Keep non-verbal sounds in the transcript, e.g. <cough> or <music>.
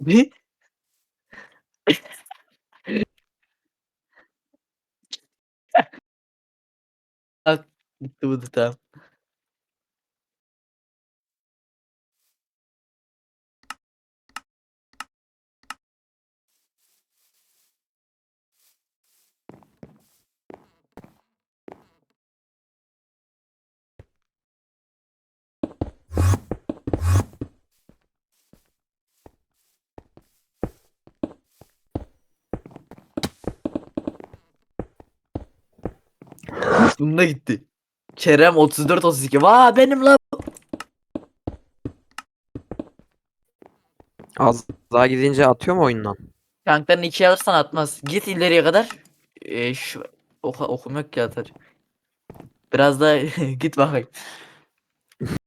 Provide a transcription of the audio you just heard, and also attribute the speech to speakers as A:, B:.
A: Ne? Bak, Bitti bu da tamam. Bunda gitti. Kerem 34 32. Vaa benim lan.
B: Az daha gidince atıyor mu oyundan?
A: Tanklarını ikiye alırsan atmaz. Git ileriye kadar. Ee, şu oku, okum yok ki atar. Biraz daha <laughs> git bakayım.